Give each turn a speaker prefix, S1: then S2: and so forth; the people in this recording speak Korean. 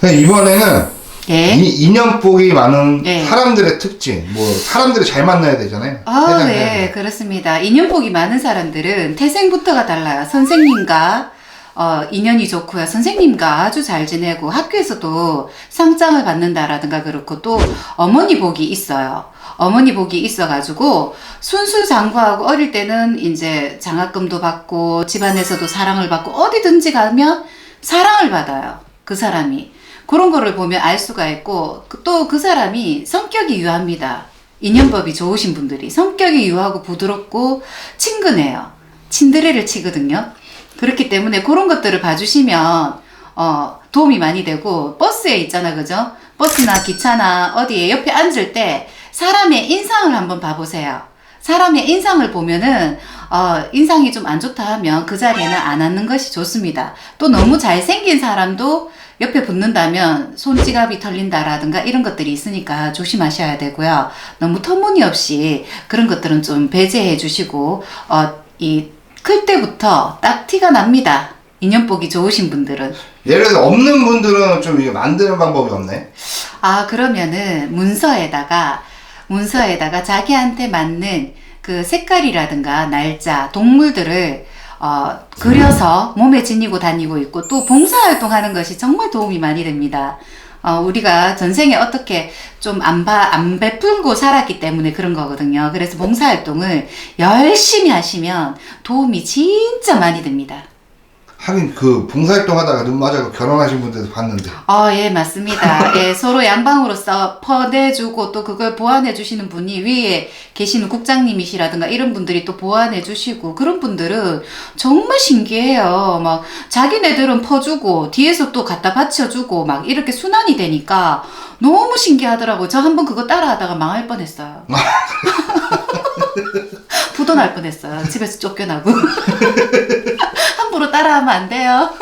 S1: 근데 이번에는
S2: 예.
S1: 이, 인연복이 많은
S2: 네.
S1: 사람들의 특징, 뭐 사람들을 잘 만나야 되잖아요.
S2: 아, 네. 그렇습니다. 인연복이 많은 사람들은 태생부터가 달라요. 선생님과 어, 인연이 좋고요. 선생님과 아주 잘 지내고 학교에서도 상장을 받는다라든가 그렇고 또 어머니 복이 있어요. 어머니 복이 있어가지고 순수 장구하고 어릴 때는 이제 장학금도 받고 집안에서도 사랑을 받고 어디든지 가면 사랑을 받아요. 그 사람이. 그런 거를 보면 알 수가 있고 또 그 사람이 성격이 유합니다. 인연법이 좋으신 분들이 성격이 유하고 부드럽고 친근해요. 친드레를 치거든요. 그렇기 때문에 그런 것들을 봐주시면 어, 도움이 많이 되고 버스에 있잖아 그죠? 버스나 기차나 어디에 옆에 앉을 때 사람의 인상을 한번 봐보세요. 사람의 인상을 보면은 어, 인상이 좀 안 좋다 하면 그 자리에는 안 앉는 것이 좋습니다. 또 너무 잘생긴 사람도 옆에 붙는다면 손지갑이 털린다라든가 이런 것들이 있으니까 조심하셔야 되고요. 너무 터무니없이 그런 것들은 좀 배제해 주시고 어, 이클 때부터 딱 티가 납니다. 인연복이 좋으신 분들은.
S1: 예를 들어 없는 분들은 좀 이게 만드는 방법이 없네.
S2: 아, 그러면은 문서에다가, 문서에다가 자기한테 맞는 그 색깔이라든가 날짜, 동물들을 어, 그려서 몸에 지니고 다니고 있고 또 봉사활동 하는 것이 정말 도움이 많이 됩니다. 어, 우리가 전생에 어떻게 좀 안 봐, 안 베풀고 살았기 때문에 그런 거거든요. 그래서 봉사활동을 열심히 하시면 도움이 진짜 많이 됩니다.
S1: 하긴 그 봉사활동 하다가 눈 맞아서 결혼하신 분들도 봤는데.
S2: 아, 예, 맞습니다. 예, 서로 양방으로서 퍼내주고 또 그걸 보완해 주시는 분이 위에 계시는 국장님이시라든가 이런 분들이 또 보완해 주시고 그런 분들은 정말 신기해요. 막 자기네들은 퍼주고 뒤에서 또 갖다 받쳐주고 막 이렇게 순환이 되니까 너무 신기하더라고요. 저 한번 그거 따라하다가 망할 뻔했어요. 부도 날 뻔했어요. 집에서 쫓겨나고. 안 돼요.